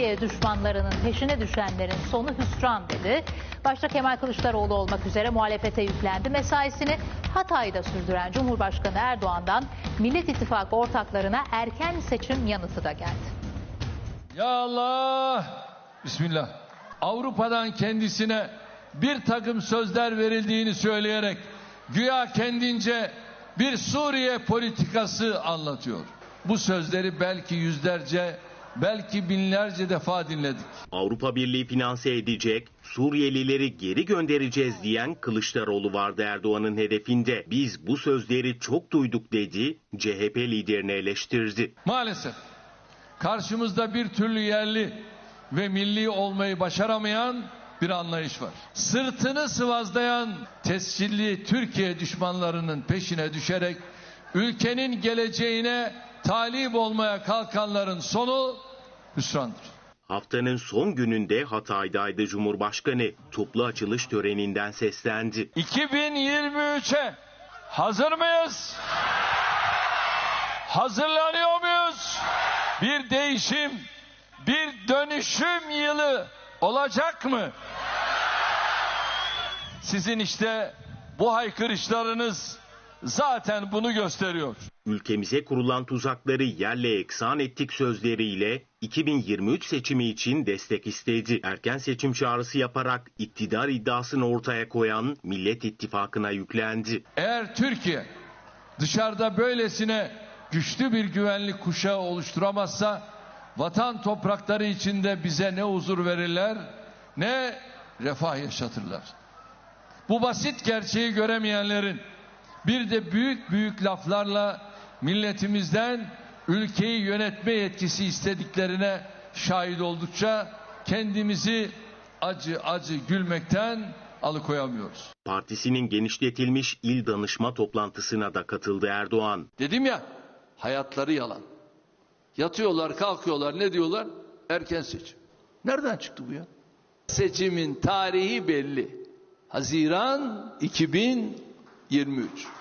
Türkiye düşmanlarının peşine düşenlerin sonu hüsran dedi. Başta Kemal Kılıçdaroğlu olmak üzere muhalefete yüklendi. Mesaisini Hatay'da sürdüren Cumhurbaşkanı Erdoğan'dan Millet İttifakı ortaklarına erken seçim yanıtı da geldi. Ya Allah! Bismillah. Avrupa'dan kendisine bir takım sözler verildiğini söyleyerek güya kendince bir Suriye politikası anlatıyor. Bu sözleri belki yüzlerce, belki binlerce defa dinledik. Avrupa Birliği finanse edecek, Suriyelileri geri göndereceğiz diyen Kılıçdaroğlu vardı Erdoğan'ın hedefinde. Biz bu sözleri çok duyduk dedi, CHP liderini eleştirdi. Maalesef karşımızda bir türlü yerli ve milli olmayı başaramayan bir anlayış var. Sırtını sıvazlayan tescilli Türkiye düşmanlarının peşine düşerek ülkenin geleceğine talip olmaya kalkanların sonu hüsrandır. Haftanın son gününde Hatay'daydı Cumhurbaşkanı. Toplu açılış töreninden seslendi. 2023'e hazır mıyız? Hazırlanıyor muyuz? Bir değişim, bir dönüşüm yılı olacak mı? Sizin işte bu haykırışlarınız zaten bunu gösteriyor. Ülkemize kurulan tuzakları yerle eksan ettik sözleriyle 2023 seçimi için destek istedi. Erken seçim çağrısı yaparak iktidar iddiasını ortaya koyan Millet İttifakı'na yüklendi. Eğer Türkiye dışarıda böylesine güçlü bir güvenlik kuşağı oluşturamazsa vatan toprakları içinde bize ne huzur verirler ne refah yaşatırlar. Bu basit gerçeği göremeyenlerin bir de büyük büyük laflarla milletimizden ülkeyi yönetme yetkisi istediklerine şahit oldukça kendimizi acı acı gülmekten alıkoyamıyoruz. Partisinin genişletilmiş il danışma toplantısına da katıldı Erdoğan. Dedim ya hayatları yalan. Yatıyorlar kalkıyorlar ne diyorlar? Erken seçim. Nereden çıktı bu ya? Seçimin tarihi belli. Haziran 2023.